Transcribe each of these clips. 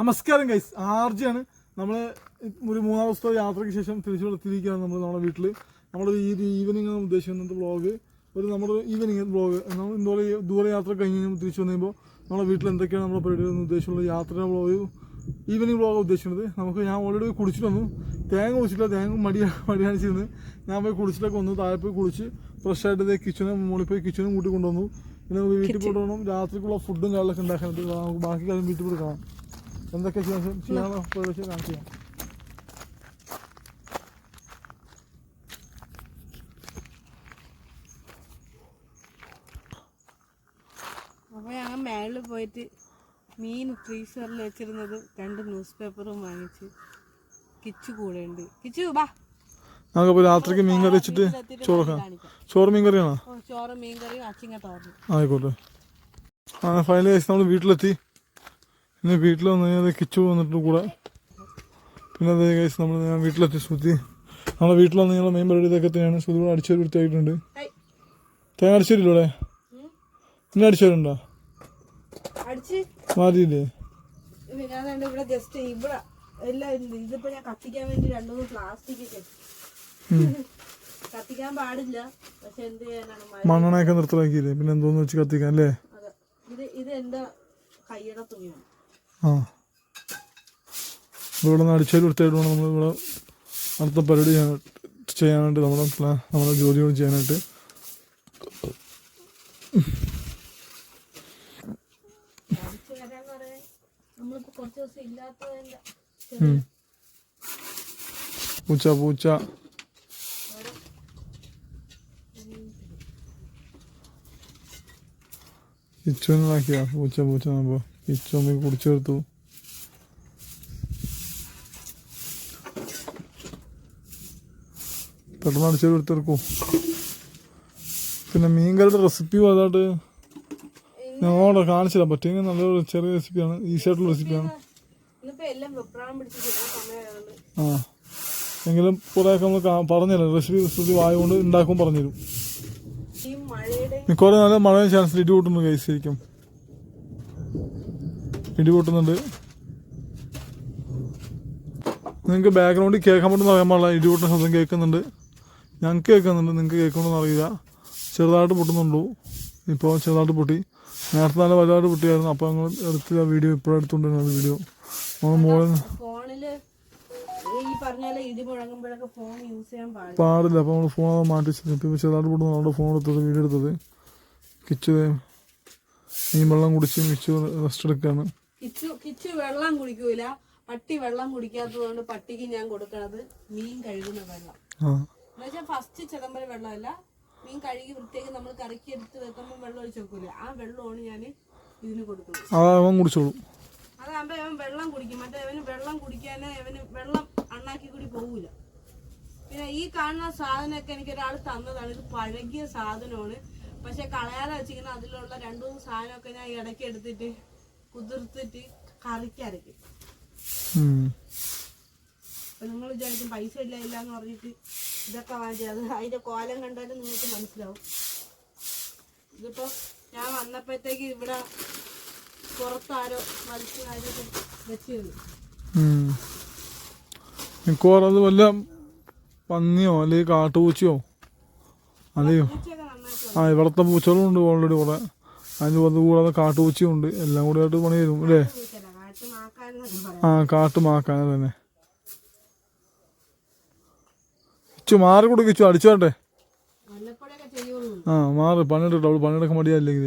നമസ്കാരം ഗൈസ് ആർജിയാണ്. നമ്മൾ ഒരു മൂന്നാം ദിവസത്തെ യാത്രയ്ക്ക് ശേഷം തിരിച്ചു എത്തിയിരിക്കുകയാണ് നമ്മൾ നമ്മുടെ വീട്ടിൽ നമ്മുടെ ഈ ഒരു ഈവനിങ് ഉദ്ദേശിക്കുന്നത് ബ്ലോഗ് ഒരു നമ്മുടെ ഈവനിങ് ബ്ലോഗ് നമ്മൾ ഇതുപോലെ ദൂരയാത്ര യാത്ര കഴിഞ്ഞ് കഴിഞ്ഞാൽ തിരിച്ചു വന്നുമ്പോൾ നമ്മുടെ വീട്ടിൽ എന്തൊക്കെയാണ് നമ്മുടെ പരിപാടി എന്ന് ഉദ്ദേശമുള്ളത് യാത്ര ബ്ലോഗ് ഈവനിങ് ബ്ലോഗ് ഉദ്ദേശിക്കുന്നത്. നമുക്ക് ഞാൻ ഓൾറെഡി കുടിച്ചിട്ട് വന്നു. തേങ്ങ കുടിച്ചിട്ടില്ല. തേങ്ങ മടി മടി കാണിച്ചിരുന്നു. ഞാൻ പോയി കുടിച്ചിട്ടൊക്കെ വന്നു. താഴെ പോയി കുളിച്ച് ഫ്രഷ് ആയിട്ട് ഇതേ കിച്ചണ് മുകളിൽ പോയി കിച്ചണും കൂട്ടി കൊണ്ടുവന്നു. പിന്നെ വീട്ടിൽ പോയിട്ട് വേണം രാത്രിക്കുള്ള ഫുഡും കാര്യങ്ങളൊക്കെ ഉണ്ടാക്കാൻ നമുക്ക് ബാക്കി കാര്യം വീട്ടിൽ പോയി കാണാം എന്തൊക്കെ ചെയ്യാൻ ചെയ്യാനോ പ്രവേശം കാണിച്ചു തരാം. അപ്പൊ ഞങ്ങൾ മേളിൽ പോയിട്ട് മീൻ ഫ്രീസറിൽ വെച്ചിരുന്നത് രണ്ട് ന്യൂസ് പേപ്പറും വാങ്ങിച്ച് കിച്ചു കൂടെ ഉണ്ട് കിച്ചു ബാ നമുക്കപ്പോൾ രാത്രിക്ക് മീൻ കറി വെച്ചിട്ട് ചോറ് ചോറ് മീൻ കറിയാണോ? ചോറ് മീൻ കറിയും അച്ചിങ്ങ തോരനും. ആയിക്കോട്ടെ. ആ ഫൈനലൈസ് നമ്മൾ വീട്ടിലെത്തി. പിന്നെ വീട്ടിൽ വന്ന് കഴിഞ്ഞാൽ കിച്ചു വന്നിട്ട് കൂടെ. പിന്നെ അതേ കഴിച്ച് നമ്മൾ ഞാൻ വീട്ടിലെത്തി ശ്രുതി. നമ്മളെ വീട്ടിൽ വന്ന് കഴിഞ്ഞാൽ മെയിൻ പരിപാടി ഇതൊക്കെ തന്നെയാണ്. ശ്രുതി കൂടെ അടിച്ചൊരു വൃത്തിയായിട്ടുണ്ട്. തേങ്ങ അടിച്ചിട്ടില്ല ഇവിടെ. പിന്നെ അടിച്ചവരുണ്ടോ? അടിച്ച്. മാറിയില്ലേ ഇവിടെ ജസ്റ്റ് ഇവിടെ എല്ലാം ഉണ്ട് ഇതിപ്പോ ഞാൻ കത്തിക്കാൻ വേണ്ടി രണ്ടു മൂന്ന് പ്ലാസ്റ്റിക് ഒക്കെ കത്തിക്കാൻ പാടില്ല. പക്ഷെ എന്ത് ചെയ്യാനാണ് മഴ മണ്ണെണ്ണയൊക്കെ നിർത്തലാക്കിയില്ലേ? പിന്നെ എന്തോന്ന് വെച്ച് കത്തിക്കാൻ അല്ലേ? ഇത് ഇത് എന്റെ കയ്യുടെ തുണിയാണ് ആ. ഇവിടെ നിന്ന് അടിച്ചാൽ വൃത്തിയായിട്ട് നമ്മൾ ഇവിടെ അടുത്ത പരിപാടി ചെയ്യാനായിട്ട് നമ്മുടെ പ്ലാൻ നമ്മുടെ ജോലികൾ ചെയ്യാനായിട്ട്. പൂച്ച പൂച്ച. ഇച്ചുവിനാക്കിയാ പൂച്ച പൂച്ച നോക്കുമ്പോ ഒന്ന് കുടിച്ചു കൊടുത്തു. പെട്ടെന്ന് അടിച്ചു കൊടുത്തെടുക്കൂ പിന്നെ മീൻകറിയുടെ റെസിപ്പി അതായിട്ട് ഞങ്ങളോട് കാണിച്ചില്ല പറ്റിയെങ്കിൽ നല്ലൊരു ചെറിയ റെസിപ്പിയാണ് ഈസി ആയിട്ടുള്ള റെസിപ്പിയാണ് ആ. എങ്കിലും കുറേയൊക്കെ നമ്മൾ പറഞ്ഞുതരാം. റെസിപ്പി റെസിപ്പി വായുകൊണ്ട് ഉണ്ടാക്കും പറഞ്ഞുതരും. മിക്കവാറും നല്ല മഴ ചാൻസ് ഇടി കൂട്ടുന്നു കൈസ് ശരിക്കും ഇടി നിങ്ങൾക്ക് ബാക്ക്ഗ്രൗണ്ടിൽ കേൾക്കാൻ പറ്റുന്ന അറിയാൻ പാടില്ല. ഇടി പൊട്ടുന്ന ശബ്ദം കേൾക്കുന്നുണ്ട്. ഞങ്ങൾക്ക് കേൾക്കുന്നുണ്ട്. നിങ്ങൾക്ക് കേൾക്കണമെന്ന് അറിയില്ല. ചെറുതായിട്ട് പൊട്ടുന്നുള്ളൂ. ഇപ്പോൾ ചെറുതായിട്ട് പൊട്ടി. നേരത്തെ നല്ല വലുതായിട്ട് പൊട്ടിയായിരുന്നു. അപ്പോൾ ഞങ്ങൾ എടുത്ത വീഡിയോ. ഇപ്പോഴും എടുത്തുകൊണ്ടിരുന്നത് വീഡിയോ. മോളിൽ പാടില്ല. അപ്പോൾ നമ്മൾ ഫോൺ മാറ്റി വെച്ചിട്ട് ഇപ്പോൾ ചെറുതായിട്ട് പൊട്ടുന്നു. അവിടെ ഫോൺ എടുത്തത് വീഡിയോ എടുത്തത്. കിച്ചു മീൻ വെള്ളം കുടിച്ച് കിച്ചു റെസ്റ്റ് എടുക്കുകയാണ്. കിച്ചു കിച്ചു വെള്ളം കുടിക്കൂല. പട്ടി വെള്ളം കുടിക്കാത്തതുകൊണ്ട് പട്ടിക്ക് ഞാൻ കൊടുക്കണത് മീൻ കഴുകുന്ന വെള്ളം. എന്നുവെച്ചാൽ ഫസ്റ്റ് ചിദംബര വെള്ളമല്ല. മീൻ കഴുകി വൃത്തിയാക്കി നമ്മൾ കറക്കി എടുത്ത് വെക്കുമ്പോൾ വെള്ളം ഒഴിച്ച് വെക്കൂലേ. ആ വെള്ളമാണ് ഞാൻ ഇതിന് കൊടുക്കുന്നത്. അതാകുമ്പോ അവൻ വെള്ളം കുടിക്കും. മറ്റേ അവന് വെള്ളം കുടിക്കാനേ അവന് വെള്ളം അണ്ണാക്കി കൂടി പോകൂല പിന്നെ ഈ കാണുന്ന സാധനമൊക്കെ എനിക്ക് ഒരാൾ തന്നതാണ്. ഇത് പഴകിയ സാധനമാണ്. പക്ഷെ കളയാതെ വെച്ചിങ്ങനെ അതിലുള്ള രണ്ടു മൂന്ന് സാധനമൊക്കെ ഞാൻ ഇടയ്ക്ക് എടുത്തിട്ട് കുതിർത്തിട്ട് കറിക്ക് അരയ്ക്കും ഉം. അപ്പൊ നിങ്ങൾ വിചാരിക്കും പൈസ ഇല്ല ഇല്ല എന്ന് പറഞ്ഞിട്ട് ഇതൊക്കെ വാങ്ങിച്ചത് അത് അതിന്റെ കോലം കണ്ടാലും നിങ്ങൾക്ക് മനസ്സിലാവും. ഇതിപ്പോ ഞാൻ വന്നപ്പോഴത്തേക്ക് ഇവിടെ പുറത്താരോ കാര്യമൊക്കെ വെച്ചിരുന്നു. മിക്കവാറും അത് വല്ല പന്നിയോ അല്ലെങ്കിൽ കാട്ടുപൂച്ചയോ? അല്ലയോ? ആ ഇവിടുത്തെ പൂച്ചകളും ഉണ്ട് ഓൾറെഡി കുറേ. അതിന് അത് കൂടാതെ കാട്ടുപൂച്ചയും ഉണ്ട്. എല്ലാം കൂടെ ആയിട്ട് പണി തരും അല്ലേ? ആ കാട്ടുമാക്കാൻ തന്നെ. കിച്ചു മാറി കൂടെ കിച്ചു അടിച്ചോട്ടെ വേണ്ടേ ആ മാറി പണിയെടുക്കട്ടെ അവൾ പണിയെടുക്കാൻ മടിയല്ലെങ്കിൽ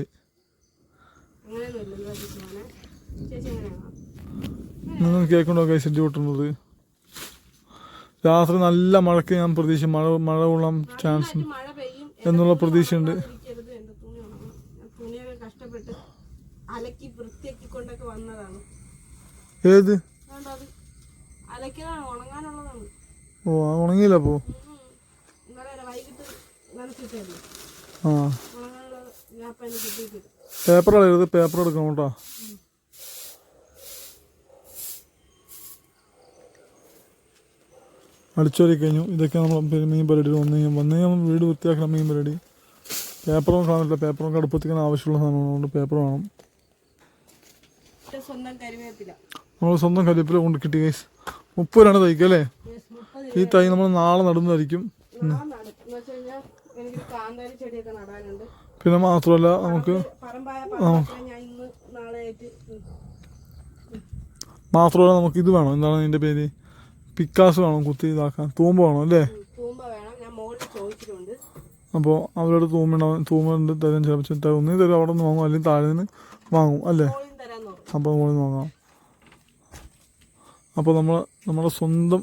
നിങ്ങൾ കേൾക്കണ്ടോ കൈ സെറ്റ് കൂട്ടുന്നത് രാത്രി നല്ല മഴക്ക് ഞാൻ പ്രതീക്ഷ മഴ മഴ കൊള്ളാൻ ചാൻസ് എന്നുള്ള പ്രതീക്ഷയുണ്ട് ഇരിക്കരുത് എന്റെ തുണി ഉണങ്ങണം ഞാൻ തുണിയൊക്കെ കഷ്ടപ്പെട്ട് അലക്കി വൃത്തിയാക്കി കൊണ്ടൊക്കെ വന്നതാണ്. ഏത്? അലക്കിയതാണ് ഉണങ്ങാനുള്ളതാണ്. ഓ ആ ഉണങ്ങിയില്ല നനച്ചിട്ടല്ലേ ആ. പേപ്പർ കളയരുത് പേപ്പർ എടുക്കണം കേട്ടോ. അടിച്ചോരി കഴിഞ്ഞു. ഇതൊക്കെ നമ്മൾ മീൻ പരിപാടി വന്നു കഴിഞ്ഞാൽ വന്നു കഴിഞ്ഞാൽ വീട് വൃത്തിയാക്കണം മീൻ പരിപാടി പേപ്പറും കാണില്ല പേപ്പറും കടുപ്പത്തിക്കാൻ ആവശ്യമുള്ള സാധനമാണ്. അതുകൊണ്ട് പേപ്പർ വേണം. നമ്മൾ സ്വന്തം കരിവേപ്പില. കൊണ്ട് കിട്ടി ഗൈസ് മുപ്പത് രൂപയാണ് തൈക്ക് അല്ലേ? ഈ തൈ നമ്മൾ നാളെ നടുന്നതായിരിക്കും. പിന്നെ മാത്രമല്ല നമുക്ക്. മാത്രമല്ല നമുക്ക് ഇത് വേണം. എന്താണ് ഇതിന്റെ പേര്? പിക്കാസ് വേണം കുത്തി ഇതാക്കാൻ. തൂമ്പ വേണം അല്ലേ? അപ്പോൾ അവരോട് തൂമ്പ തൂമ്പുണ്ട് തരും. ചിലപ്പോൾ ഒന്നേ തരും. അവിടെ നിന്ന് വാങ്ങും. അല്ലെങ്കിൽ താഴെ നിന്ന് വാങ്ങും അല്ലേ? തരാന്ന് പറഞ്ഞു അപ്പോൾ നമ്മൾ നമ്മൾ നമ്മുടെ സ്വന്തം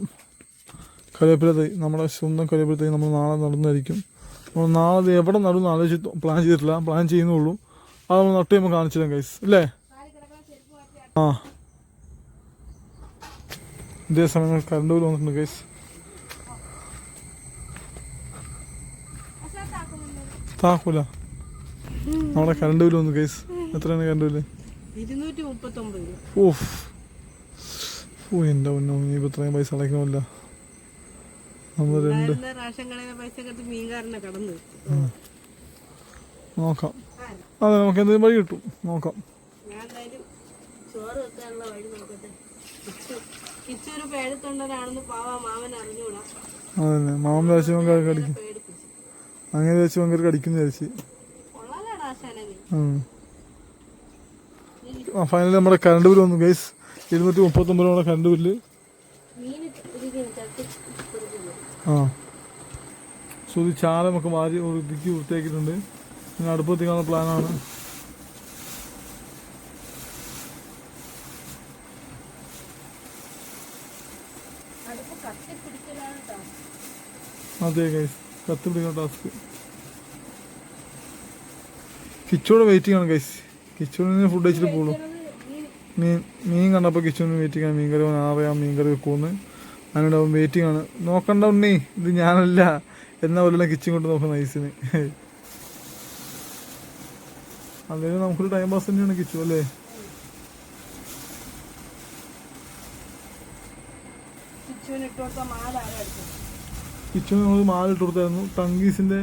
കരിവേപ്പില തൈ നമ്മുടെ സ്വന്തം കരിവേപ്പില തൈ നമ്മൾ നാളെ നടന്നായിരിക്കും. നമ്മൾ നാളെ അത് എവിടെ നടന്നു ആലോചിച്ച് പ്ലാൻ ചെയ്തിട്ടില്ല. പ്ലാൻ ചെയ്യുന്നുള്ളൂ. അത് നമ്മൾ നട്ട് കഴിയുമ്പോൾ കാണിച്ചില്ല കൈസ് അല്ലേ? ആ. ഇതേ സമയം കറണ്ട് ബിൽ വന്നിട്ടുണ്ട് കൈസ് താക്കൂല നമ്മുടെ കറണ്ട് ബിൽ വന്നു കൈസ് എത്രയാണ് കറണ്ട് ബില്ല് ഇരുന്നൂറ്റി മുപ്പത്തൊമ്പത് രൂപ ഓഫ് ഓ എന്റെ ഇത്രയും പൈസ അടയ്ക്കണമല്ല. നമ്മൾ രണ്ട് റേഷൻ കടയിലെ പൈസ കെട്ടി മീൻകാരനെ കടന്നു നോക്കാം. അതെ നമുക്ക് എന്തെങ്കിലും വഴി കിട്ടും. നോക്കാം. ചോറ് വെക്കാനുള്ള വഴി നോക്കട്ടെ. കിച്ചു കിച്ചു ഒരു പേടിത്തൊണ്ടനാണെന്ന് പാവ മാമൻ അറിഞ്ഞൂടാ. അതന്നെ. മാമൻ നമുക്ക് കടിക്കും. അങ്ങനെ വിചാരിച്ചു കടിക്കുന്ന കടിക്കുന്നു കൊള്ളാലാടാ ഫൈനലി നമ്മുടെ കറണ്ട് ബില്ല് വന്നു ഗൈസ് ഇരുന്നൂറ്റി മുപ്പത്തൊമ്പത് രൂപയുടെ കറണ്ട് ബില്ല് ആ. സോ ഇത് ചാല നമുക്ക് മാറി വൃത്തിക്ക് വൃത്തിയാക്കിയിട്ടുണ്ട്. പിന്നെ അടുപ്പ് എത്തിക്കാനുള്ള പ്ലാനാണ്. അതെ ഗൈസ് കത്തി പിടിക്കുന്ന ടാസ്ക് കിച്ചോടെ വെയിറ്റിംഗ് ആണ് ഗൈസ് കിച്ചോണിന് ഫുഡ് കഴിച്ചിട്ട് പോകുള്ളൂ മീൻ മീൻ കണ്ടപ്പോൾ കിച്ചോണിന് വെയിറ്റിംഗ് ആണ്. മീൻകറി അറിയാം മീൻ കറി വെക്കുമെന്ന് അതിനോട് അവൻ വെയിറ്റിംഗ് ആണ്. നോക്കണ്ട ഉണ്ണി ഇത് ഞാനല്ല. എന്നാ പോലെ കിച്ചൺ കൊണ്ട് നോക്കുന്ന ഐസിന് അല്ലെങ്കിൽ നമുക്കൊരു ടൈം പാസ് തന്നെയാണ് കിച്ചു അല്ലേ? കിച്ചുവിന്? കിച്ചൺ നമ്മൾ മാല ഇട്ട് കൊടുത്തായിരുന്നു. ടങ്കീസിന്റെ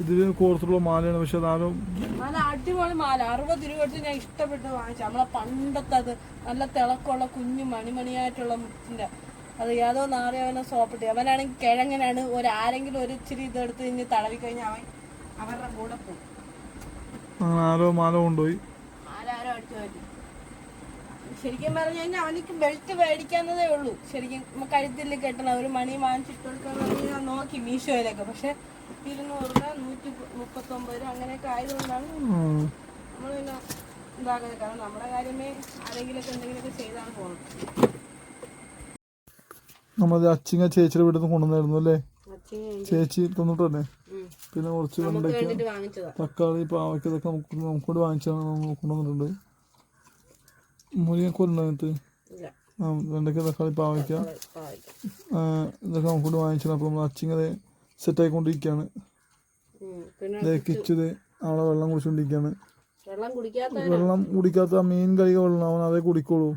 ഇതിൽ കോർത്തുള്ള മാലയാണ്. പക്ഷെ അതാരും മാല അടിപൊളി മാല. അറുപത് രൂപ എടുത്ത് ഞാൻ ഇഷ്ടപ്പെട്ട് വാങ്ങിച്ചു. നമ്മളെ പണ്ടത്തെ അത് നല്ല തിളക്കമുള്ള കുഞ്ഞു മണിമണിയായിട്ടുള്ള മുത്തിന്റെ. അത് ഏതോ നാറിയവനെ സോപ്പിട്ട്. അവനാണെങ്കിൽ കിഴങ്ങനാണ്. ഒരു ആരെങ്കിലും ഒരു ഇച്ചിരി ഇതെടുത്ത് ഇനി തടവി കഴിഞ്ഞാൽ അവൻ അവരുടെ കൂടെ പോകും. ആരോ മാല കൊണ്ടുപോയി. ആരാരോ അടിച്ചു മാറ്റി ശരിക്കും പറഞ്ഞു കഴിഞ്ഞാൽ അവനിക്ക് ബെൽറ്റ് മേടിക്കാന്നതേ ഉള്ളൂ. ശരിക്കും നമ്മ കഴുത്തിൽ കെട്ടണം. ഒരു മണി വാങ്ങിച്ചിട്ട് കൊടുക്കാൻ നോക്കി മീഷോയിലൊക്കെ പക്ഷെ ഇരുന്നൂറ് രൂപ നൂറ്റി മുപ്പത്തൊമ്പത് രൂപ അങ്ങനെയൊക്കെ ആയതുകൊണ്ടാണ് ഉം. നമ്മൾ പിന്നെ ഇതാക്കുന്നത്. കാരണം നമ്മുടെ കാര്യമേ ആരെങ്കിലുമൊക്കെ എന്തെങ്കിലുമൊക്കെ ചെയ്താണ് പോകുന്നത് നമ്മളത് അച്ചിങ്ങ ചേച്ചിയുടെ വീട്ടിൽ നിന്ന് കൊണ്ടുവന്നായിരുന്നു അല്ലേ? ചേച്ചി തന്നിട്ടല്ലേ പിന്നെ കുറച്ച് വെണ്ടയ്ക്ക തക്കാളി പാവയ്ക്ക ഇതൊക്കെ നമുക്ക് നമുക്കൂടെ വാങ്ങിച്ചാണ് നമ്മൾ കൊണ്ടുവന്നിട്ടുണ്ട്. മുരിങ്ങക്കോലുണ്ടോ അതിനകത്ത് ഇല്ല. ആ വെണ്ടയ്ക്ക തക്കാളി പാവയ്ക്ക. ഇതൊക്കെ നമുക്കൂടെ വാങ്ങിച്ചാണ് അപ്പോൾ നമ്മൾ അച്ചിങ്ങത് സെറ്റായിക്കൊണ്ടിരിക്കുകയാണ് കിച്ചത് അവളെ വെള്ളം കുടിച്ചുകൊണ്ടിരിക്കുകയാണ് വെള്ളം കുടിക്കാത്ത മീൻ കഴിക വെള്ളം അവൻ അതേ കുടിക്കോളൂ.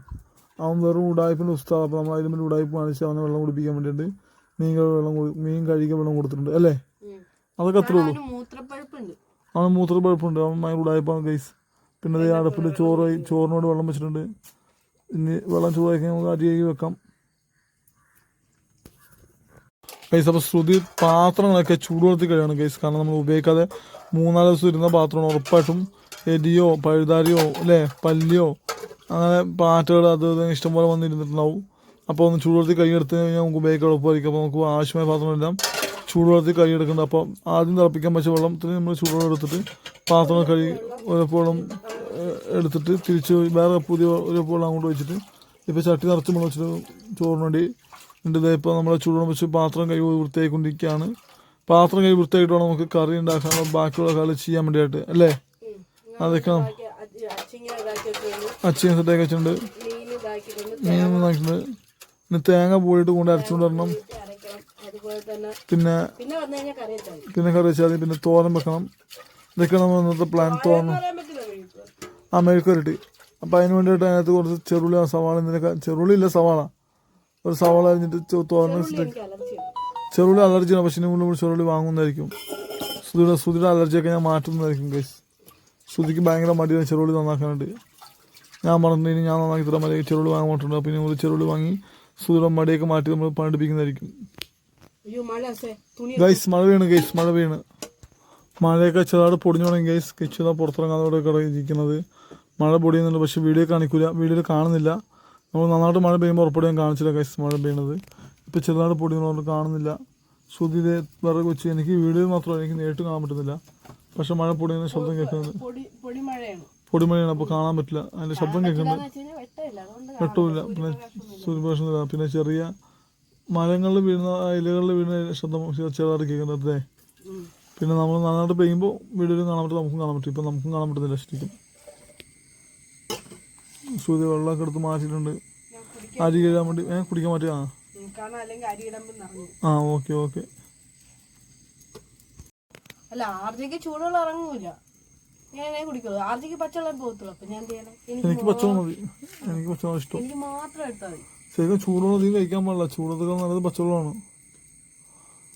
അവൻ വെറും ഉടായ്പിന്റെ ഉസ്താദ് അപ്പോൾ നമ്മൾ അതിന് വേണ്ടി ഉടായ്പ കാണിച്ച് അവനെ വെള്ളം കുടിപ്പിക്കാൻ വേണ്ടിയിട്ട് മീൻ വെള്ളം മീൻ കഴുകിയ വെള്ളം കൊടുത്തിട്ടുണ്ട് അല്ലേ. അതൊക്കെ അത്രേ ഉള്ളൂ. അവന് മൂത്രപ്പഴുപ്പുണ്ട്. അവൻ ഭയങ്കര ഉടായ്പാണ് ഗൈസ് പിന്നെ ദേ അടുപ്പിൽ ചോറ് ചോറിനോട് വെള്ളം വെച്ചിട്ടുണ്ട്. ഇനി വെള്ളം ചൂടാക്കി നമുക്ക് അരി വെക്കാം. ഗൈസ് അപ്പോൾ ശ്രുതി പാത്രങ്ങളൊക്കെ ചൂടുവെള്ളത്തിൽ കഴിയാണ് ഗൈസ് കാരണം നമ്മൾ ഉപയോഗിക്കാതെ മൂന്നാൽ ദിവസം ഇരുന്ന പാത്രമാണ് ഉറപ്പായിട്ടും എലിയോ പഴുതാരിയോ അല്ലേ? പല്ലിയോ അങ്ങനെ പാറ്റകൾ അത് ഇഷ്ടംപോലെ വന്നിരുന്നിട്ടുണ്ടാവും. അപ്പോൾ ഒന്ന് ചൂടുവെള്ളത്തിൽ കൈയെടുത്ത് കഴിഞ്ഞാൽ നമുക്ക് ഉപയോഗിക്കാൻ എളുപ്പമായിരിക്കും. അപ്പോൾ നമുക്ക് ആവശ്യമായ പാത്രങ്ങളെല്ലാം ചൂടുവെള്ളത്തിൽ കൈ എടുക്കുന്നുണ്ട് അപ്പോൾ ആദ്യം തിളപ്പിക്കാൻ പറ്റിയ വെള്ളത്തിൽ നമ്മൾ ചൂടുവെള്ളം എടുത്തിട്ട് പാത്രങ്ങൾ കഴുകി ഒരപ്പോളം എടുത്തിട്ട് തിരിച്ച് വേറെ പുതിയ ഒരപ്പോളം അങ്ങോട്ട് വെച്ചിട്ട് ഇപ്പോൾ ചട്ടി നിറച്ച് വെള്ളം വെച്ചിട്ട് ചോറിന് വേണ്ടി ഇതേ ഇപ്പോൾ നമ്മളെ ചൂടുവെള്ളം വെച്ച് പാത്രം കൈ വൃത്തിയായിക്കൊണ്ടിരിക്കുകയാണ് പാത്രം കൈ വൃത്തിയായിട്ട് വേണം നമുക്ക് കറി ഉണ്ടാക്കാനുള്ള ബാക്കിയുള്ള കളി ചെയ്യാൻ വേണ്ടിയിട്ട് അല്ലേ? അതൊക്കെ അച്ഛൻ സെറ്റാക്കി വെച്ചിട്ടുണ്ട്. മീൻ നന്നാക്കിയിട്ടുണ്ട് പിന്നെ തേങ്ങ പോയിട്ട് കൊണ്ട് അരച്ചുകൊണ്ട് വരണം. പിന്നെ പിന്നെ കറി വെച്ചാൽ മതി. പിന്നെ തോരൻ വെക്കണം. ഇതൊക്കെ നമ്മൾ ഇന്നത്തെ പ്ലാൻ വീട്ടിൽ ആ മെഴുക്കുരട്ടി അപ്പം അതിന് വേണ്ടിയിട്ട് അതിനകത്ത് കുറച്ച് ചെറുള്ളി സവാള ഇതിനൊക്കെ ചെറുള്ളി ഇല്ല സവാള. ഒരു സവാള അരിഞ്ഞിട്ട് തോരണിട്ട് ചെറുള്ളി അലർജിയാണ് പക്ഷേ ഇനി മുന്നേ ചെറുള്ളി വാങ്ങുന്നതായിരിക്കും. സുധിയുടെ സുധിയുടെ അലർജിയൊക്കെ ഞാൻ മാറ്റുന്നതായിരിക്കും ഗൈസ് സുധിക്ക് ഭയങ്കര മടിയാണ് ചെറുള്ളി നന്നാക്കാനായിട്ട്. ഞാൻ പറഞ്ഞു ഇനി ഞാൻ നന്നാക്കി തരാൻ മതി ചെറുള്ളി വാങ്ങാൻ അപ്പം പിന്നെ ഒരു ചെറുള്ളി വാങ്ങി സൂര്യൻ മടിയൊക്കെ മാറ്റി നമ്മൾ പണിപ്പിക്കുന്നതായിരിക്കും ഗൈസ് മഴ വീണ് ഗൈസ് മഴ വീണ് മഴയൊക്കെ ചെറുതായിട്ട് പൊടിഞ്ഞു തുടങ്ങി ഗൈസ് കിച്ചുത പുറത്തിറങ്ങാതെ ഇവിടെ കിടയിരിക്കുന്നത് മഴ പൊടിയുന്നുണ്ട് പക്ഷെ വീഡിയോ കാണിക്കൂല. വീഡിയോയിൽ കാണുന്നില്ല. നമ്മൾ നന്നായിട്ട് മഴ പെയ്യുമ്പോൾ ഉറപ്പായിട്ട് ഞാൻ കാണിച്ചില്ല കൈസ് മഴ പെയ്യണത്. ഇപ്പോൾ ചെറുതായിട്ട് പൊടിയുന്നതുകൊണ്ട് കാണുന്നില്ല. ശ്രുതിയിലെ വേറെ വെച്ച് എനിക്ക് വീഡിയോ മാത്രമല്ല എനിക്ക് നേരിട്ട് കാണാൻ പറ്റുന്നില്ല. പക്ഷെ മഴ പൊടിയുന്ന ശബ്ദം കേൾക്കുന്നുണ്ട് പൊടി പൊടിമഴയാണ് അപ്പോൾ കാണാൻ പറ്റില്ല. അതിന്റെ ശബ്ദം കേൾക്കുന്നുണ്ട് വെട്ടവുമില്ല വെട്ടമില്ല പിന്നെ സൂര്യപ്രകാശമില്ല പിന്നെ ചെറിയ മരങ്ങളിൽ വീഴുന്ന ഇലകളിൽ വീഴുന്ന ശബ്ദം ചെറുതായിട്ട് കേൾക്കുന്നത് അതെ പിന്നെ നമ്മൾ നന്നായിട്ട് പെയ്യുമ്പോൾ വീഡിയോയിൽ കാണാൻ പറ്റും നമുക്കും കാണാൻ പറ്റും. ഇപ്പം നമുക്കും കാണാൻ പറ്റുന്നില്ല ശരിക്കും. സൂര്യ വെള്ളമൊക്കെ എടുത്ത് മാറ്റിയിട്ടുണ്ട്. അരി കഴുകാൻ വേണ്ടി ഏ കുടിക്കാൻ പറ്റുക ആ. Okay okay. അല്ല ആർജിക്ക് ചൂടുവെള്ളം ഇറങ്ങൂല. ഞാൻ എങ്ങനെ കുടിക്കുള്ളൂ. ആർജിക്ക് പച്ചവെള്ളം പോകത്തുള്ളൂ. അപ്പൊ ഞാൻ എനിക്ക് പച്ചവെള്ളം മതി. എനിക്ക് പച്ചവെള്ളം ഇഷ്ടം. എനിക്ക് മാത്രം എടുത്താൽ മതി. ശരിക്കും ചൂടുവെള്ളം അധികം കഴിക്കാൻ പാടില്ല. ചൂടത്തേക്കാൾ നല്ലത് പച്ചവെള്ളമാണ്.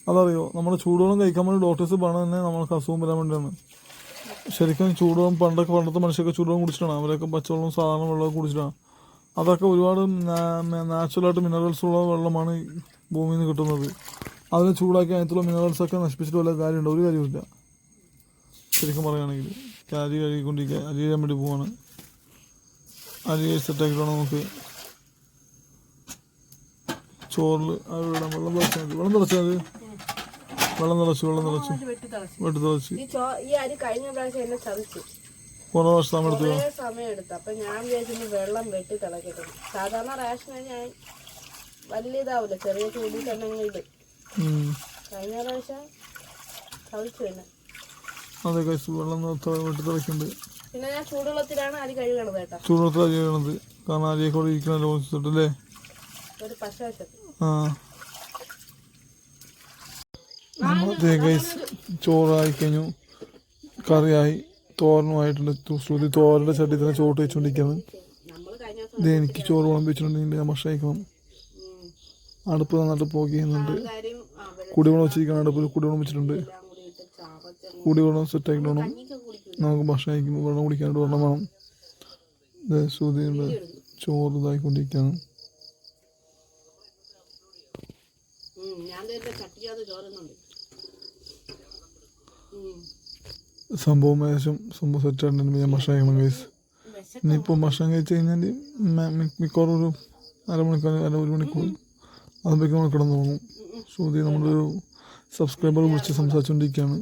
അതറിയോ? നമ്മുടെ ചൂടുവെള്ളം കഴിക്കാൻ വേണ്ടി ഡോക്ടേഴ്സ് പറഞ്ഞത് തന്നെ നമ്മൾക്ക് അസുഖം വരാൻ വേണ്ടിയാണ്. ശരിക്കും ചൂടുവെള്ളം പണ്ടൊക്കെ പണ്ടത്തെ മനുഷ്യരൊക്കെ ചൂടുവെള്ളം കുടിച്ചിട്ടാണ്. അവരൊക്കെ പച്ചവെള്ളം സാധാരണ വെള്ളമൊക്കെ കുടിച്ചിട്ടാണ്. അതൊക്കെ ഒരുപാട് നാച്ചുറലായിട്ട് മിനറൽസ് ഉള്ള വെള്ളമാണ് ഭൂമിയിൽ നിന്ന് കിട്ടുന്നത്. അതിനെ ചൂടാക്കി അതിനകത്തുള്ള മിനറൽസ് ഒക്കെ നശിപ്പിച്ചിട്ട് വല്ല കാര്യമുണ്ട്? ഒരു കാര്യമില്ല ശരിക്കും പറയുകയാണെങ്കിൽ അരി കഴുകിക്കൊണ്ടിരിക്കുക. അരി കഴിയാൻ വേണ്ടി പോവാണ്. അരി സെറ്റാക്കിയിട്ടാണ് നമുക്ക് ചോറിൽ ഇടാം. വെള്ളം തിളച്ചാൽ മതി. വെള്ളം തിളച്ചാൽ മതി. വെള്ളം തിളച്ചു വെള്ളം തിളച്ചു. വെട്ടി തിളച്ചു. ഈ അരി കഴിഞ്ഞ പ്രാവശ്യം എന്നെ ചതിച്ചു. കുറേ വർഷം സമയം എടുത്തു. കുറേ സമയം എടുത്തു. അപ്പൊ ഞാൻ വിചാരിച്ചു വെള്ളം വെട്ടി തിളക്കട്ടെ. സാധാരണ റേഷന് ഞാൻ വലിയ ഇതാവില്ല ചെറിയ ചൂടി തന്നെ ഇടും. കഴിഞ്ഞ പ്രാവശ്യം ചതിച്ചു തന്നെ അതെ കഴിച്ചു വെള്ളം വെട്ടി തിളക്കുന്നുണ്ട് പിന്നെ ഞാൻ ചൂടുവെള്ളത്തിലാണ് അരി കഴുകണത് കേട്ടോ. ചൂടുവെള്ളത്തിലാണ് കഴുകണത്. കാരണം അരിയെ കൂടെ ഇരിക്കണല്ലോ ഒരു പശവശത്ത് ആ. നമ്മളെ ഗൈസ് ചോറായി കഴിഞ്ഞു. കറിയായി. തോരനുമായിട്ടുണ്ട്. ശ്രുതി തോരന്റെ ചട്ടി തന്നെ ചോട്ട് വെച്ചുകൊണ്ടിരിക്കുകയാണ് നമ്മൾ ഇത് എനിക്ക് ചോറ് വിളമ്പിച്ചിട്ടുണ്ടെങ്കിൽ ഞാൻ ഭക്ഷണം അടുപ്പ് നന്നായിട്ട് പോക്കി ചെയ്യുന്നുണ്ട്. കുടിവെള്ളം വെച്ചിരിക്കണം അടുപ്പിൽ കുടിവെള്ളം വെച്ചിട്ടുണ്ട്. കുടിവെള്ളം സെറ്റാക്കിയിട്ട് വേണം നമുക്ക് ഭക്ഷണം കഴിക്കുമ്പോൾ വെള്ളം കുടിക്കാനായിട്ട് വെള്ളം വേണം. ശ്രുതിയുടെ ചോറ് ഇതായിക്കൊണ്ടിരിക്കുകയാണ്. ഞാൻ ചോറുന്നുണ്ട്. സംഭവം ഏകദേശം സംഭവം സെറ്റായിട്ടുണ്ടെങ്കിൽ ഞാൻ ഭക്ഷണം കഴിക്കണം ഗൈസ് ഇനിയിപ്പോൾ ഭക്ഷണം കഴിച്ച് കഴിഞ്ഞാൽ മിക്കവാറും ഒരു അരമണിക്കൂർ അര ഒരു മണിക്കൂർ അതുമ്പോഴേക്കും നമ്മൾ കിടന്നു തുടങ്ങും ശ്രുതി ഇത് നമ്മളൊരു സബ്സ്ക്രൈബർ വിളിച്ച് സംസാരിച്ചുകൊണ്ടിരിക്കുകയാണ്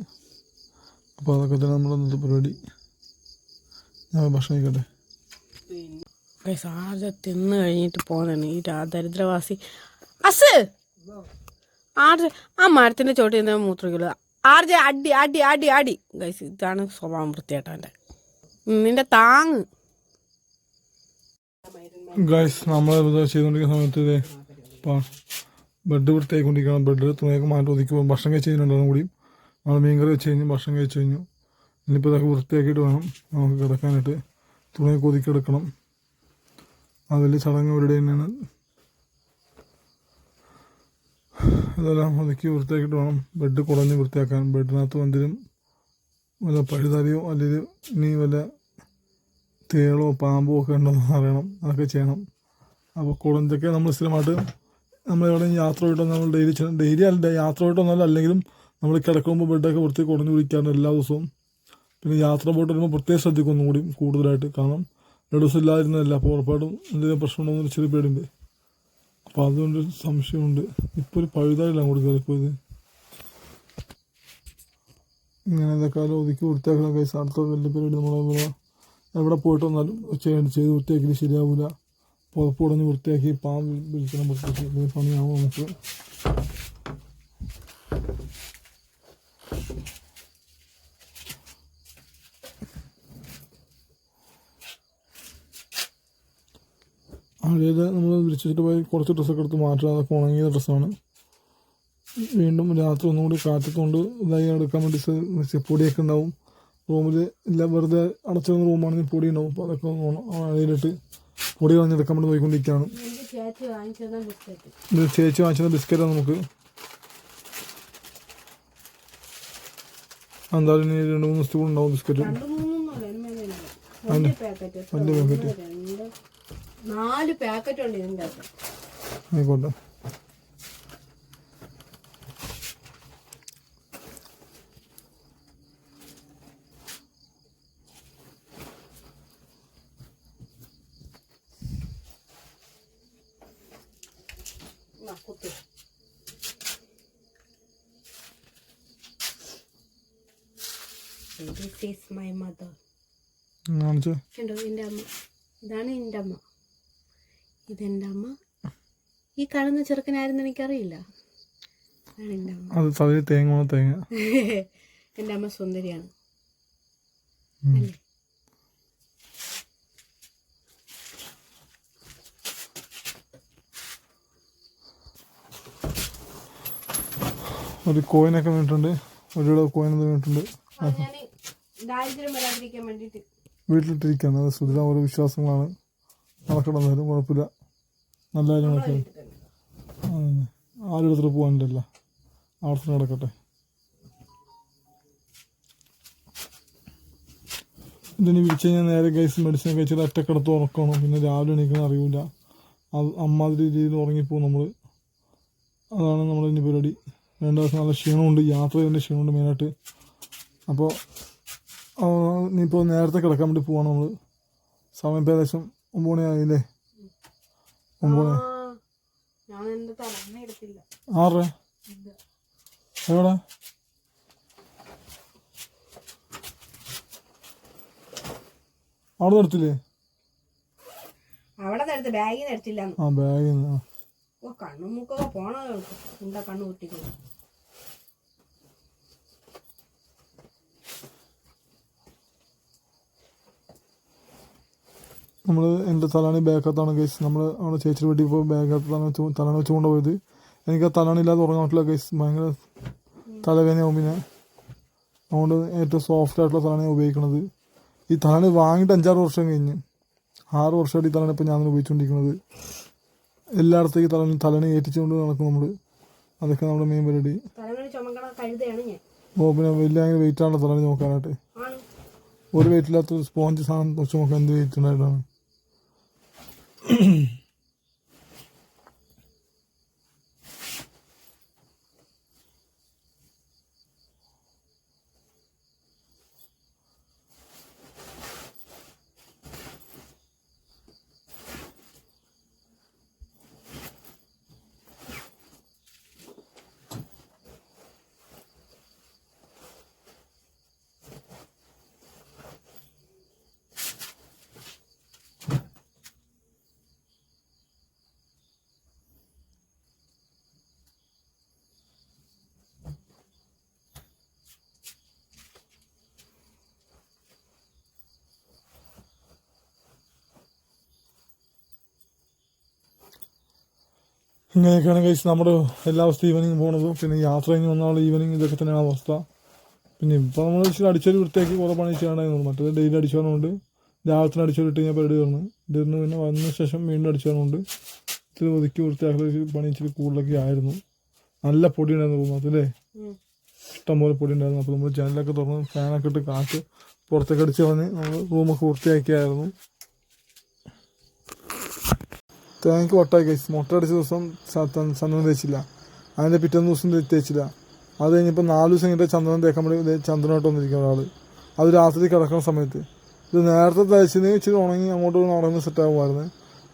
അപ്പോൾ അതൊക്കെ തന്നെ നമ്മുടെ ഇന്നത്തെ പരിപാടി. ഞാൻ ഭക്ഷണം കഴിക്കട്ടെ? ഗൈസ് തിന്ന് കഴിഞ്ഞിട്ട് പോന്നാണ് ഈ ദരിദ്രവാസി. അസ്! ആ മരത്തിന്റെ ചോട്ടിൽ നിന്ന് ആർജ അടി അടി അടി അടി. ഗൈസ് ഇതാണ് സ്വഭാവം വൃത്തിയേട്ടന്റെ നിന്റെ താങ് ഗൈസ് നമ്മൾ ചെയ്തുകൊണ്ടിരിക്കുന്ന സമയത്ത് ഇതേ ബെഡ് വൃത്തിയായിക്കൊണ്ടിരിക്കണം ബെഡ് തുണിയൊക്കെ മാറ്റി ഒതുക്കുമ്പോൾ ഭക്ഷണം കഴിച്ച് കൂടി. നമ്മൾ മീൻ കറി വെച്ച് കഴിഞ്ഞ് ഭക്ഷണം കഴിച്ച് കഴിഞ്ഞു. ഇനിയിപ്പോൾ ഇതൊക്കെ വൃത്തിയാക്കിയിട്ട് വേണം നമുക്ക് കിടക്കാനായിട്ട്. തുണിയൊക്കെ ഒതുക്കി എടുക്കണം. അതിൽ ചടങ്ങ് പരിപാടി തന്നെയാണ്. ഇതെല്ലാം ഒതുക്കി വൃത്തിയാക്കിയിട്ട് വേണം ബെഡ് കുടഞ്ഞ് വൃത്തിയാക്കാൻ. ബെഡിനകത്ത് എന്തെങ്കിലും വല്ല പഴുതറിയോ അല്ലെങ്കിൽ ഇനി വല്ല തേളോ പാമ്പോ ഒക്കെ ഉണ്ടോ എന്ന് അറിയണം. അതൊക്കെ ചെയ്യണം. അപ്പോൾ കുളന്തൊക്കെ നമ്മൾ സ്ഥിരമായിട്ട് നമ്മൾ എവിടെ യാത്ര പോയിട്ടോ നമ്മൾ ഡെയിലി ചെയ്യണം ഡെയിലി അല്ല യാത്ര പോയിട്ടൊന്നല്ല അല്ലെങ്കിലും നമ്മൾ കിടക്കുമ്പോൾ ബെഡൊക്കെ വൃത്തി കുറഞ്ഞു കുടിക്കാറുണ്ട് എല്ലാ ദിവസവും. പിന്നെ യാത്ര പോയിട്ട് വരുമ്പോൾ പ്രത്യേകം ശ്രദ്ധിക്കും ഒന്നും കൂടി കൂടുതലായിട്ട്. കാരണം രണ്ട് ദിവസം ഇല്ലാതിരുന്നതല്ല. അപ്പോൾ ഉറപ്പായിട്ടും എന്തെങ്കിലും പ്രശ്നമുണ്ടോ എന്ന് ചെറിയ പേടിയുണ്ട്. അപ്പോൾ അതുകൊണ്ട് സംശയമുണ്ട്. ഇപ്പോൾ ഒരു പഴുതായില്ല അങ്ങോട്ട് കയറിപ്പോയത്. ഇങ്ങനെ എന്തൊക്കെയാലും ഒതുക്കി വൃത്തിയാക്കണം കൈസ് അടുത്ത വലിയ പരിപാടി നമ്മളെ എവിടെ പോയിട്ട് വന്നാലും ചെയ്യണം ചെയ്ത് വൃത്തിയാക്കി ശരിയാവില്ല പുറപ്പ് വൃത്തിയാക്കി പാമ്പ് വിളിക്കണം. വൃത്തിയാക്കി പണിയാവും നമുക്ക്. ആദ്യം നമ്മൾ വിരിച്ചിട്ട് പോയി കുറച്ച് ഡ്രസ്സൊക്കെ എടുത്ത് മാറ്റുക അതൊക്കെ ഉണങ്ങിയ ഡ്രസ്സാണ്. വീണ്ടും രാത്രി ഒന്നുകൂടി കാറ്റത്തുകൊണ്ട് ഇതായി എടുക്കാൻ വേണ്ടി പൊടിയൊക്കെ ഉണ്ടാവും. റൂമിൽ എല്ലാം വെറുതെ അടച്ചിരുന്ന റൂമാണെങ്കിൽ പൊടി ഉണ്ടാവും. അപ്പോൾ അതൊക്കെ അഴയിലിട്ട് പൊടി കളഞ്ഞെടുക്കാൻ വേണ്ടി പോയിക്കൊണ്ടിരിക്കുകയാണ്. ചേച്ചി ഇത് വാങ്ങിച്ചത് ബിസ്ക്കറ്റാണ് നമുക്ക്. എന്തായാലും ഇനി രണ്ട് മൂന്ന് കൂടെ ഉണ്ടാവും ബിസ്ക്കറ്റ്. വലിയ പാക്കറ്റ്. നാല് പാക്കറ്റ് ഉണ്ട് ഇതിന്റെ അകത്ത്. ആയിക്കോട്ടെ. ആ, കുത്ത്. This is my mother. കാണിച്ചേ. കണ്ടോ? എന്റെ അമ്മ. ഇതാണ് എന്റെ അമ്മ. ഇതെന്റെ അമ്മ ഈ കാണുന്ന ചെറുക്കനായിരുന്നു എനിക്കറിയില്ല. അത് തലയിൽ തേങ്ങ തേങ്ങ. എന്റെ അമ്മ സുന്ദരിയാണ് ഒരു കോയിനൊക്കെ വീണിട്ടുണ്ട്. ഒരു കോയിൻ വീണിട്ടുണ്ട്. വീട്ടിലിട്ടിരിക്കുകയാണ്. അത് സുധിര ഓരോ വിശ്വാസങ്ങളാണ്. നടക്കണം എന്നാലും കുഴപ്പമില്ല. നല്ല കാര്യങ്ങളൊക്കെ അതന്നെ. ആരും എടുത്തിട്ട് പോകാനില്ലല്ലോ ആർത്തിന് കിടക്കട്ടെ ഇതിന് വിളിച്ച് കഴിഞ്ഞാൽ നേരെ ഗൈസ് മെഡിസിൻ കഴിച്ചിട്ട് ഒറ്റക്കിടത്ത് ഉറക്കണം പിന്നെ രാവിലെ എണീക്കണം അറിയില്ല അത് അമ്മാതിരി രീതിയിൽ ഉറങ്ങിപ്പോവും നമ്മൾ അതാണ് നമ്മുടെ ഇനി പരിപാടി. രണ്ട് ദിവസം നല്ല ക്ഷീണമുണ്ട്. യാത്ര ചെയ്തതിന്റെ ക്ഷീണമുണ്ട് മെയിനായിട്ട്. അപ്പോൾ ഇനിയിപ്പോൾ നേരത്തെ കിടക്കാൻ വേണ്ടി പോവാണ് നമ്മൾ സമയം ഏകദേശം ഒമ്പത് മണിയായില്ലേ ഒമ്പത് മണി ആ, ഞാൻ എന്റെ തലമ്മ എടുത്തില്ല. ആറര എവിടെ? അവിടെ എടുത്തില്ലേ? അവിടെ എടുത്ത് ബാഗിൽ എടുത്തില്ല ആ ബാഗിൽ ഓ കണ്ണും മൂക്കൊക്കെ പോണ എന്താ കണ്ണു കുത്തിക്കുന്നു നമ്മൾ എന്റെ തലാണി ബാക്കത്താണ് ഗൈസ് നമ്മൾ അവിടെ ചേച്ചി വീട്ടിൽ പോയി ബാക്കത്താണ് തലാണി വെച്ച് കൊണ്ടുപോയത് എനിക്ക് ആ തലാണി ഇല്ലാതെ ഉറങ്ങാൻ പറ്റില്ല ഗൈസ് ഭയങ്കര തലവേദനയാവും പിന്നെ. അതുകൊണ്ട് ഏറ്റവും സോഫ്റ്റ് ആയിട്ടുള്ള തലാണിയാണ് ഉപയോഗിക്കുന്നത്. ഈ തലാണി വാങ്ങിയിട്ട് അഞ്ചാറ് വർഷം കഴിഞ്ഞ്. ആറ് വർഷമായിട്ട് ഈ തലാണി ഇപ്പോൾ ഞാൻ ഉപയോഗിച്ചുകൊണ്ടിരിക്കുന്നത്. എല്ലായിടത്തേക്ക് തലണി തലണി ഏറ്റിച്ചുകൊണ്ട് നടക്കും നമ്മൾ അതൊക്കെ നമ്മുടെ മെയിൻ പരിപാടി. ഓ പിന്നെ വലിയ വെയിറ്റ് ആണ്. തലണി നോക്കാനായിട്ട് ഒരു വെയിറ്റില്ലാത്ത സ്പോഞ്ച് സാധനം വെച്ച് നോക്കാൻ എന്ത് വെയിറ്റ് ഉണ്ടായിട്ടാണ്? 嗯 哼 ഇങ്ങനെയൊക്കെയാണ് കഴിച്ച് നമ്മുടെ എല്ലാ അവസ്ഥ ഈവനിങ് പോണത്. പിന്നെ യാത്ര കഴിഞ്ഞ് വന്നാൽ ഈവനിങ് ഇതൊക്കെ തന്നെയാണ് അവസ്ഥ. പിന്നെ ഇപ്പോൾ നമ്മൾ ഇച്ചിരി അടിച്ചൊരു വൃത്തിയാക്കി കുറേ പണി ചെയ്യാണ്ടായിരുന്നു മറ്റേത് ഡെയിലി അടിച്ചു രാവിലെ രാവിലത്തിന് അടിച്ചു വിട്ട് കഴിഞ്ഞാൽ പരിപാടി വന്നു ഇതിരുന്ന് പിന്നെ വന്ന ശേഷം വീണ്ടും അടിച്ചു വരണമുണ്ട് ഇത്തിരി ഒതുക്കി വൃത്തിയാക്കി പണി ഇച്ചിരി കൂടുതലൊക്കെ ആയിരുന്നു. നല്ല പൊടി ഉണ്ടായിരുന്നു അല്ലേ. ഇഷ്ടംപോലെ പൊടി ഉണ്ടായിരുന്നു. അപ്പോൾ നമ്മൾ ജനലൊക്കെ തുറന്ന് ഫാനൊക്കെ ഇട്ട് കാറ്റ് പുറത്തേക്ക് അടിച്ച് വന്ന് നമ്മൾ റൂമൊക്കെ വൃത്തിയാക്കിയായിരുന്നു. തേങ്ങയ്ക്ക് വട്ടായി കഴിച്ചു മുട്ട അടിച്ച ദിവസം ചന്ദനം തേച്ചില്ല. അതിന്റെ പിറ്റേന്ന് ദിവസം തേച്ചില്ല. അത് കഴിഞ്ഞപ്പോൾ നാല് ദിവസം കഴിഞ്ഞിട്ട് ചന്ദനം തേക്കാൻ വേണ്ടി ചന്ദനമായിട്ട് വന്നിരിക്കുന്ന ഒരാൾ അത് രാത്രി കിടക്കുന്ന സമയത്ത്. ഇത് നേരത്തെ തേച്ചിന് ഇച്ചിരി ഉണങ്ങി അങ്ങോട്ട് ഉണങ്ങി സെറ്റ് ആകുമായിരുന്നു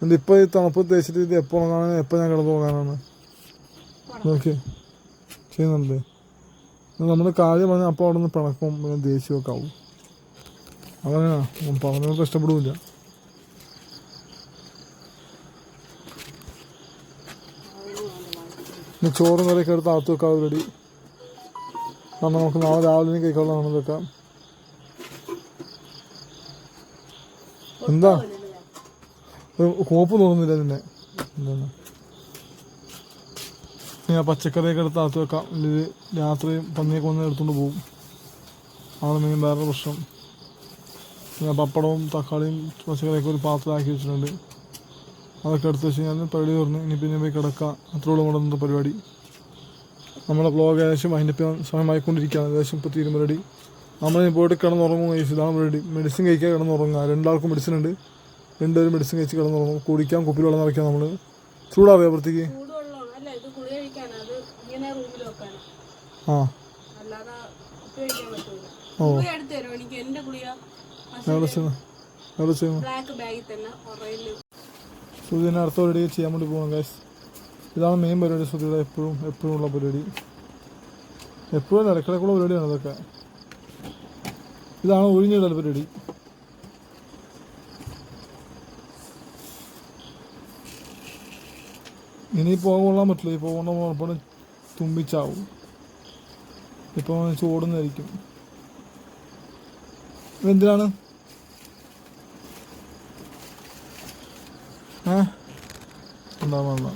എന്നിട്ട് ഇപ്പോൾ ഈ തണുപ്പ് തേച്ചിട്ട് ഇത് എപ്പോൾ ഉണങ്ങാനാണ് എപ്പോൾ ഞാൻ കിടന്ന് പോകാനാണ് നോക്കി. ചെയ്യുന്നുണ്ട്. നമ്മൾ കാര്യം പറഞ്ഞാൽ അപ്പോൾ അവിടെ നിന്ന് പിണക്കും ദേഷ്യമൊക്കെ ആവും. അങ്ങനെയാണ് പറഞ്ഞപ്പോൾ ഇഷ്ടപ്പെടില്ല. ഇനി ചോറും കറിയൊക്കെ എടുത്ത് അകത്ത് വെക്കാം റെഡി. കാരണം നമുക്ക് നാളെ രാവിലെ കഴിക്കാനുള്ള നമ്മൾ വെക്കാം. എന്താ? കോപ്പ് തോന്നുന്നില്ല ഇതിന്റെ ഞാൻ പച്ചക്കറിയൊക്കെ എടുത്ത് അകത്ത് വെക്കാം. ഇത് രാത്രി പന്നിയൊക്കെ വന്ന് എടുത്തുകൊണ്ട് പോകും ആണ് മെയിൻ വേറെ പ്രശ്നം. ഞാൻ പപ്പടവും തക്കാളിയും പച്ചക്കറിയൊക്കെ ഒരു പാത്രമാക്കി വെച്ചിട്ടുണ്ട്. അതൊക്കെ എടുത്ത് വെച്ച് കഴിഞ്ഞാൽ പരിപാടി തുറന്ന് ഇനി പിന്നെ പോയി കിടക്കാം. അത്രയോളം ഇന്നത്തെ പരിപാടി. നമ്മുടെ ബ്ലോഗ് ഏകദേശം അതിന്റെ സമയമായിക്കൊണ്ടിരിക്കുകയാണ്. ഏകദേശം ഇപ്പോൾ തീരും പരിപാടി നമ്മൾ പോയിട്ട് കിടന്നുറങ്ങും guys. ഇതാണ് പരിപാടി. മെഡിസിൻ കഴിക്കാൻ കിടന്നുറങ്ങുക. രണ്ടാൾക്കും മെഡിസിൻ ഉണ്ട്. രണ്ടുപേരും മെഡിസിൻ കഴിച്ച് കിടന്നുറങ്ങും. കുടിക്കാൻ കുപ്പി വെള്ളം നിറയ്ക്കാം നമ്മൾ ചൂടാറിയാ അപ്പുറത്തേക്ക്? ആ. ഓ. എവിടെ ചെയ്യുന്നു ബ്ലാക്ക് ബാഗിൽ തന്നെ സുധീനെ അടുത്ത പരിപാടി ചെയ്യാൻ വേണ്ടി പോകാം ഗൈസ് ഇതാണ് മെയിൻ പരിപാടി സൂര്യയുടെ എപ്പോഴും എപ്പോഴും ഉള്ള പരിപാടി. എപ്പോഴും ഇടയ്ക്കിടയ്ക്കുള്ള പരിപാടിയാണ് ഇതൊക്കെ. ഇതാണ് ഒഴിഞ്ഞിടൽ പരിപാടി. ഇനി പോകാൻ കൊള്ളാൻ പറ്റില്ല. ഈ പോകുന്ന ഉറപ്പാണ് തുമ്പിച്ചാവും. ഇപ്പോൾ ചോടുന്നതായിരിക്കും Ha? Tamam lan.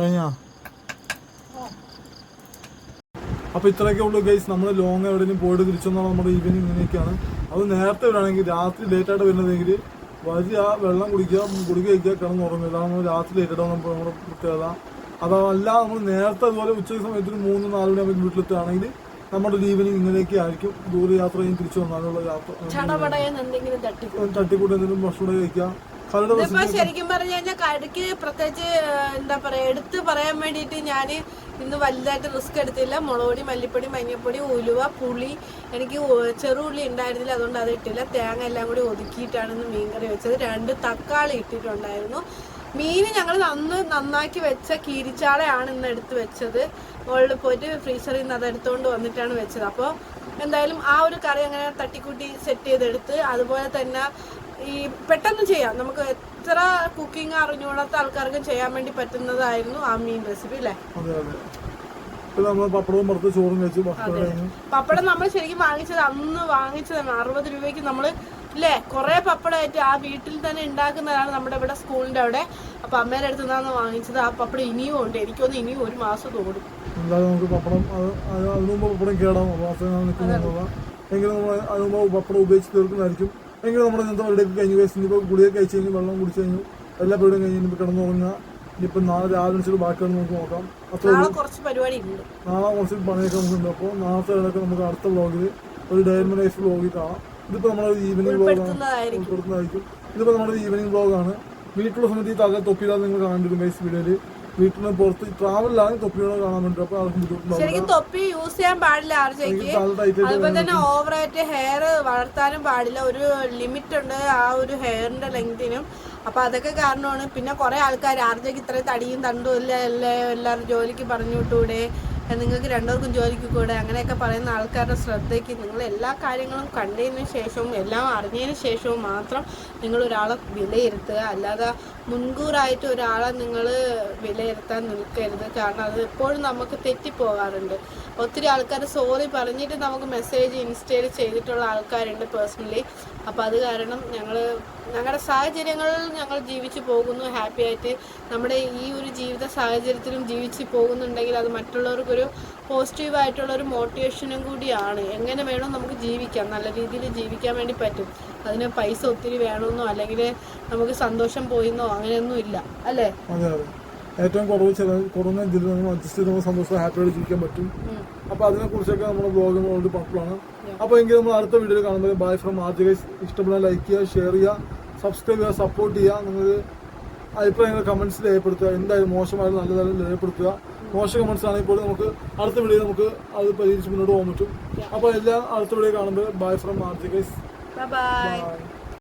കഴിഞ്ഞാ അപ്പൊ ഇത്രയൊക്കെ ഉള്ളൂ ഗൈസ് നമ്മൾ ലോങ് എവിടെയും പോയിട്ട് തിരിച്ചൊന്നാണ് നമ്മുടെ ഈവനിങ് ഇങ്ങനെയൊക്കെയാണ്. അത് നേരത്തെ വരാണെങ്കിൽ രാത്രി ലേറ്റ് ആയിട്ട് വരുന്നതെങ്കിൽ ആ വെള്ളം കുടിക്കുക കുടിക്കുക കഴിക്കുക കിടന്നുറങ്ങുക ഇതാണ് നമ്മൾ രാത്രി ലേറ്റ് ആയിട്ട് നമ്മുടെ പ്രത്യേകത. അതല്ല നമ്മൾ നേരത്തെ അതുപോലെ ഉച്ച സമയത്തിന് മൂന്ന് നാല് മണി വീട്ടിലെത്തുകയാണെങ്കിൽ നമ്മുടെ ഒരു ഈവനിങ് ഇങ്ങനെയൊക്കെ ആയിരിക്കും. ദൂരയാത്ര കഴിഞ്ഞ് തിരിച്ചു വന്നാലുള്ള യാത്ര തട്ടിക്കൂട്ടെന്തെങ്കിലും തട്ടിക്കൂട്ട് എന്തെങ്കിലും ഭക്ഷണം കഴിക്കാം. ഇതിപ്പോ ശരിക്കും പറഞ്ഞു കഴിഞ്ഞാൽ കടുക്ക് പ്രത്യേകിച്ച് എന്താ പറയാ എടുത്ത് പറയാൻ വേണ്ടിയിട്ട് ഞാൻ ഇന്ന് വലുതായിട്ട് റിസ്ക് എടുത്തില്ല. മുളകൊടി മല്ലിപ്പൊടി മഞ്ഞപ്പൊടി ഉലുവ പുളി. എനിക്ക് ചെറുള്ളി ഉണ്ടായിരുന്നില്ല അതുകൊണ്ട് അത് ഇട്ടില്ല. തേങ്ങ എല്ലാം കൂടി ഒതുക്കിയിട്ടാണ് ഇന്ന് മീൻകറി വെച്ചത്. രണ്ട് തക്കാളി ഇട്ടിട്ടുണ്ടായിരുന്നു. മീൻ ഞങ്ങൾ അന്ന് നന്നാക്കി വെച്ച കീരിച്ചാളയാണ് ഇന്ന് എടുത്ത് വെച്ചത്. മുകളിൽ പോയിട്ട് ഫ്രീസറിൽ നിന്ന് അത് എടുത്തുകൊണ്ട് വന്നിട്ടാണ് വെച്ചത്. അപ്പോൾ എന്തായാലും ആ ഒരു കറി അങ്ങനെ തട്ടിക്കൂട്ടി സെറ്റ് ചെയ്തെടുത്ത് അതുപോലെ തന്നെ ഈ പെട്ടെന്ന് ചെയ്യാം. നമുക്ക് എത്ര കുക്കിംഗ് അറിഞ്ഞുകൂടാത്ത ആൾക്കാർക്കും ചെയ്യാൻ വേണ്ടി പറ്റുന്നതായിരുന്നു ആ മീൻ റെസിപ്പി അല്ലേ പപ്പടവും ചോറും കഴിച്ചു പപ്പടം നമ്മൾ ശരിക്കും വാങ്ങിച്ചത് അന്ന് വാങ്ങിച്ചതാണ് അറുപത് രൂപയ്ക്ക് നമ്മൾ ഇല്ലേ കുറെ പപ്പടമായിട്ട് ആ വീട്ടിൽ തന്നെ ഉണ്ടാക്കുന്നതാണ് നമ്മുടെ ഇവിടെ സ്കൂളിന്റെ അവിടെ. അപ്പൊ അമ്മേടെ അടുത്ത് നിന്നാണ് വാങ്ങിച്ചത്. ആ പപ്പടം ഇനിയും ഉണ്ട്. എനിക്കൊന്ന് ഇനിയും ഒരു മാസം തോടും. എന്തായാലും നമുക്ക് പപ്പടം അതിനു മുമ്പ് നിൽക്കുന്നുള്ള എങ്കിലും നമ്മൾ അതിനു മുമ്പ് പപ്പടം ഉപയോഗിച്ച് തീർക്കുന്നതായിരിക്കും എങ്കിലും നമ്മുടെ ഇന്നത്തെ പരിപാടിയൊക്കെ കഴിഞ്ഞു കഴിച്ചു ഇനിയിപ്പോൾ ഗുളിയൊക്കെ കഴിച്ച് കഴിഞ്ഞ് വെള്ളം കുടിച്ച് കഴിഞ്ഞു എല്ലാ പരിപാടിയും കഴിഞ്ഞ് ഇനിയിപ്പോൾ കിടന്നുറങ്ങുക. ഇനിയിപ്പോൾ നാളെ രാവിലെ വെച്ചിട്ട് ബാക്കിയാണ് നമുക്ക് നോക്കാം. അത്ര നാളെ കുറച്ച് ഉണ്ട് പണിയൊക്കെ നമുക്കുണ്ട്. അപ്പോൾ നാളത്തെ ഇടയ്ക്ക് നമുക്ക് അടുത്ത വ്ളോഗിൽ ഒരു ഡയറി ലൈഫ് വ്ളോഗിൽ കാണാം. ഇതിപ്പോൾ നമ്മുടെ ഈവനിങ് വ്ളോഗാണ് ഉൾപ്പെടുത്തുന്നതായിരിക്കും. ഉൾപ്പെടുത്തുന്നതായിരിക്കും. ഇതിപ്പോൾ നമ്മുടെ ഈവനിങ് വ്ളോഗാണ് വീട്ടിലുള്ള സമയത്ത് ഈ തക തൊപ്പിയില്ലാതെ നിങ്ങൾ കാണേണ്ടി ഗൈസ് വീഡിയോയിൽ വീട്ടിൽ നിന്ന് പുറത്ത് ആണ് തൊപ്പിയോടെ കാണാൻ വേണ്ടി. അപ്പോൾ ആർക്കും ശരിക്കും തൊപ്പി യൂസ് ചെയ്യാൻ പാടില്ല ടൈറ്റ് അതുപോലെ തന്നെ ഓവറായിട്ട് ഹെയർ വളർത്താനും പാടില്ല. ഒരു ലിമിറ്റ് ഉണ്ട് ആ ഒരു ഹെയറിന്റെ ലെങ്തിനും അപ്പൊ അതൊക്കെ കാരണമാണ്. പിന്നെ കുറെ ആൾക്കാർ ആർജയ്ക്ക് ഇത്രയും തടിയും തണ്ടും ഇല്ല അല്ലേ എല്ലാവരും ജോലിക്ക് പറഞ്ഞു വിട്ടൂടെ നിങ്ങൾക്ക് രണ്ടുപേർക്കും ജോലിക്ക് കൂടെ. അങ്ങനെയൊക്കെ പറയുന്ന ആൾക്കാരുടെ ശ്രദ്ധയ്ക്ക് നിങ്ങൾ എല്ലാ കാര്യങ്ങളും കണ്ടതിന് ശേഷവും എല്ലാം അറിഞ്ഞതിന് ശേഷവും മാത്രം നിങ്ങൾ ഒരാളെ വിലയിരുത്തുക. അല്ലാതെ മുൻകൂറായിട്ട് ഒരാളെ നിങ്ങൾ വിലയിരുത്താൻ നിൽക്കരുത്. കാരണം അത് എപ്പോഴും നമുക്ക് തെറ്റിപ്പോകാറുണ്ട്. ഒത്തിരി ആൾക്കാർ സോറി പറഞ്ഞിട്ട് നമുക്ക് മെസ്സേജ് ഇൻസ്റ്റയിൽ ചെയ്തിട്ടുള്ള ആൾക്കാരുണ്ട് പേഴ്സണലി അപ്പോൾ അത് കാരണം ഞങ്ങൾ ഞങ്ങളുടെ സാഹചര്യങ്ങളിൽ ഞങ്ങൾ ജീവിച്ചു പോകുന്നു. ഹാപ്പി ആയിട്ട് നമ്മുടെ ഈ ഒരു ജീവിത സാഹചര്യത്തിലും ജീവിച്ചു പോകുന്നുണ്ടെങ്കിൽ അത് മറ്റുള്ളവർക്കൊരു പോസിറ്റീവായിട്ടുള്ള ഒരു മോട്ടിവേഷനും കൂടിയാണ്. എങ്ങനെ വേണം നമുക്ക് ജീവിക്കാം. നല്ല രീതിയിൽ ജീവിക്കാൻ വേണ്ടി പറ്റും. അതിന് പൈസ ഒത്തിരി വേണമെന്നോ അല്ലെങ്കിൽ നമുക്ക് സന്തോഷം പോയിന്നോ അങ്ങനെയൊന്നും ഇല്ല. അല്ലേ? അതെ അതെ. ഏറ്റവും കുറവ് ചില കുറഞ്ഞ ഇതിൽ നമ്മൾ അഡ്ജസ്റ്റ് ചെയ്ത് സന്തോഷം ഹാപ്പിയായിട്ട് ജീവിക്കാൻ പറ്റും. അപ്പൊ അതിനെ കുറിച്ചൊക്കെ നമ്മുടെ ബ്ലോഗ് ഓൾറെഡി പർപ്പിളാണ് അപ്പോൾ എങ്കിൽ നമ്മൾ അടുത്ത വീഡിയോയിൽ കാണുമ്പോൾ ബൈ ഫ്രം ആദ്യ ഇഷ്ടപ്പെടാൻ ലൈക്ക് ചെയ്യുക ഷെയർ ചെയ്യുക സബ്സ്ക്രൈബ് ചെയ്യുക സപ്പോർട്ട് ചെയ്യുക. നിങ്ങൾ അഭിപ്രായങ്ങൾ കമന്റ്സ് രേഖപ്പെടുത്തുക. എന്തായാലും മോശമായാലും നല്ലതായാലും രേഖപ്പെടുത്തുക. മോശം കമന്റ്സ് ആണെങ്കിൽ പോലും നമുക്ക് അടുത്ത വീഡിയോ നമുക്ക് അത് പരിഹരിച്ച് മുന്നോട്ട് പോകാൻ പറ്റും. അപ്പോൾ എല്ലാം അടുത്ത വീഡിയോ കാണുമ്പോൾ bye from RG guys bye bye bye